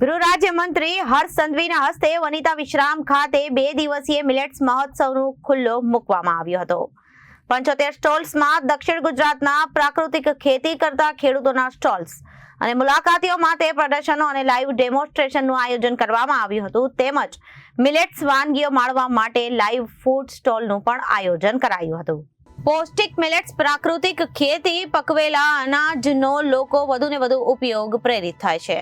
ગૃહ રાજ્યમંત્રી હર્ષ સંઘવીના હસ્તે વનિતા વિશ્રામ ખાતે બે દિવસીય મિલેટ્સ મહોત્સવનું ખુલ્લો મૂકવામાં આવ્યો હતો. પંચોતેર સ્ટોલ્સમાં દક્ષિણ ગુજરાતના પ્રાકૃતિક ખેતી કરતા ખેડૂતોના સ્ટોલ્સ અને મુલાકાતીઓ માટે પ્રદર્શનો અને લાઈવ ડેમોન્સ્ટ્રેશનનું આયોજન કરવામાં આવ્યું હતું. તેમજ મિલેટ્સ વાનગીઓ માણવા માટે લાઈવ ફૂડ સ્ટોલનું પણ આયોજન કરાયું હતું. પૌષ્ટિક મિલેટ્સ, પ્રાકૃતિક ખેતી, પકવેલા, અનાજનો લોકો વધુને વધુ ઉપયોગ પ્રેરિત થાય છે.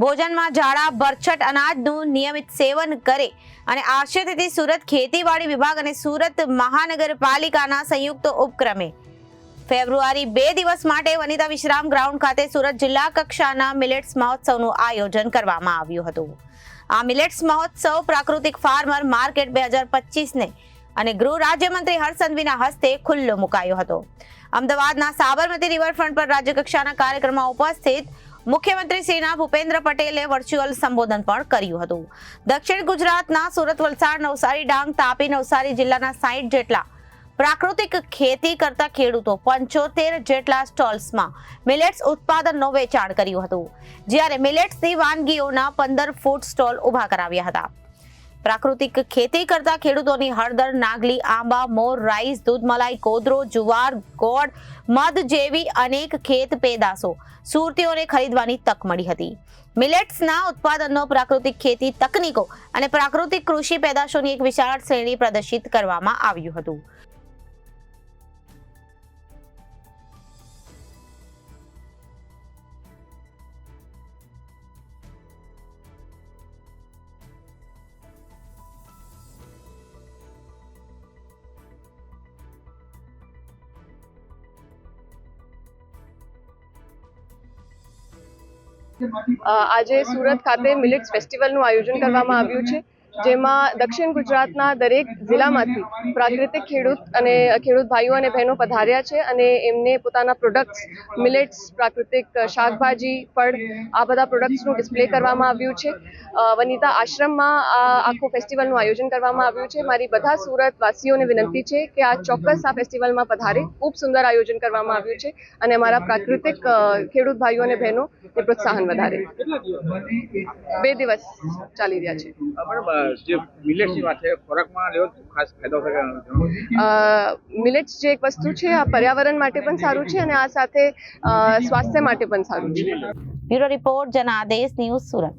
ભોજનમાં જાડા બરછટ અનાજનું નિયમિત સેવન કરે અને આશયથી સુરત ખેતીવાડી વિભાગ અને સુરત મહાનગરપાલિકાના સંયુક્ત ઉપક્રમે. ફેબ્રુઆરી બે દિવસ માટે વનિતા વિશ્રામ ગ્રાઉન્ડ ખાતે સુરત જિલ્લા કક્ષાના મિલેટ્સ મહોત્સવનું આયોજન કરવામાં આવ્યું હતું. આ મિલેટ્સ મહોત્સવ પ્રાકૃતિક ફાર્મર માર્કેટ બે હજાર પચીસને અને ગૃહ રાજ્યમંત્રી હર્ષ હસ્તે ખુલ્લો મુકાયો હતો. અમદાવાદના સાબરમતી રિવરફ્રન્ટ પર રાજ્યકક્ષાના કાર્યક્રમમાં ઉપસ્થિત મુખ્યમંત્રી શ્રીના ભૂપેન્દ્ર પટેલે વર્ચ્યુઅલ સંબોધન પણ કર્યું હતું. દક્ષિણ ગુજરાતના સુરત વલસાડ, નવસારી, ડાંગ, તાપી, નવસારી જિલ્લાના સાઈઠ જેટલા પ્રાકૃતિક ખેતી કરતા ખેડૂતો પંચોતેર જેટલા સ્ટોલ્સમાં મિલેટ્સ ઉત્પાદનનો વેચાણ કર્યું હતું. જ્યારે મિલેટ્સની વાનગીઓના પંદર ફૂડ સ્ટોલ ઊભા કરાવ્યા હતા. પ્રાકૃતિક ખેતી કરતા ખેડૂતોની હળદર, નાગલી, આંબા, મોર, રાઈસ, દૂધ, મલાઈ કોદરો જુવાર, ગોળ, મધ જેવી અનેક ખેત પેદાશો સુરતીઓને ખરીદવાની તક મળી હતી. મિલેટ્સના ઉત્પાદનનો પ્રાકૃતિક ખેતી તકનીકો અને પ્રાકૃતિક કૃષિ પેદાશોની એક વિશાળ શ્રેણી પ્રદર્શિત કરવામાં આવ્યું હતું. આજે સુરત ખાતે મિલેટ્સ ફેસ્ટિવલનું આયોજન કરવામાં આવ્યું છે. જેમાં દક્ષિણ ગુજરાતના દરેક જિલ્લામાંથી પ્રાકૃતિક ખેડૂત અને ખેડૂત ભાઈઓ અને બહેનો પધાર્યા છે અને એમને પોતાના પ્રોડક્ટ્સ મિલેટ્સ પ્રાકૃતિક શાકભાજી, ફળ, આ બધા પ્રોડક્ટ્સનું ડિસ્પ્લે કરવામાં આવ્યું છે. વનિતા આશ્રમમાં આ આખું ફેસ્ટિવલનું આયોજન કરવામાં આવ્યું છે. મારી બધા સુરતવાસીઓને વિનંતી છે કે આ ચોક્કસ આ ફેસ્ટિવલમાં પધારે ખૂબ સુંદર આયોજન કરવામાં આવ્યું છે અને અમારા પ્રાકૃતિક ખેડૂત ભાઈઓ અને બહેનો પ્રોત્સાહન વધારે. બે દિવસ ચાલી રહ્યા છે. જે મિલેટ્સની વાત છે ખોરાકમાં લેવો ખાસ ફાયદો થાય મિલેટ્સ જે એક વસ્તુ છે આ પર્યાવરણ માટે પણ સારું છે અને આ સાથે અ, સ્વાસ્થ્ય માટે પણ સારું છે. Bureau report Janadesh news Surat.